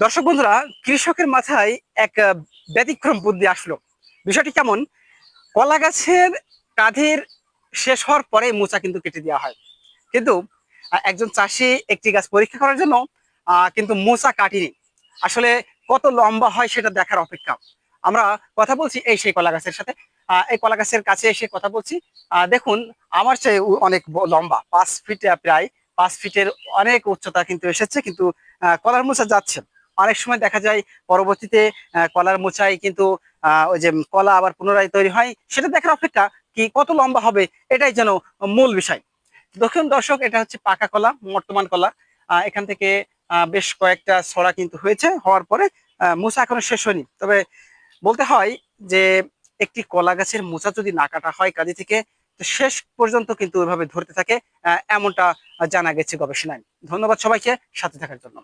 দর্শক বন্ধুরা, কৃষকের মাথায় এক ব্যতিক্রম বুদ্ধি আসলো। বিষয়টি কেমন? কলা গাছের কাঁধের শেষ হওয়ার পরে মোচা কিন্তু কেটে দেওয়া হয়। কিন্তু একজন চাষি একটি গাছ পরীক্ষা করার জন্য কিন্তু মোচা কাটিনি। আসলে কত লম্বা হয় সেটা দেখার অপেক্ষা। আমরা কথা বলছি এই সেই কলা গাছের সাথে। এই কলা গাছের কাছে এসে কথা বলছি। দেখুন, আমার চেয়ে অনেক লম্বা, পাঁচ ফিট প্রায়, পাঁচ ফিটের অনেক উচ্চতা কিন্তু এসেছে। কিন্তু কলার মোচা যাচ্ছে অনেক সময় দেখা যায় পরবর্তীতে কলার মোচাই কিন্তু ওই যে কলা আবার পুনরায় তৈরি হয়, সেটা দেখার অপেক্ষা কি কত লম্বা হবে, এটাই যেন মূল বিষয়। দেখুন দর্শক, এটা হচ্ছে পাকা কলা, বর্তমান কলা। এখান থেকে বেশ কয়েকটা ছড়া কিন্তু হয়েছে, হওয়ার পরে মোচা এখনও শেষ হয়নি। তবে বলতে হয় যে, একটি কলা গাছের মোচা যদি না কাটা হয় কাজে থেকে শেষ পর্যন্ত কিন্তু ওইভাবে ধরতে থাকে এমনটা জানা গেছে গবেষণায়। ধন্যবাদ সবাইকে, সাথে থাকার জন্য।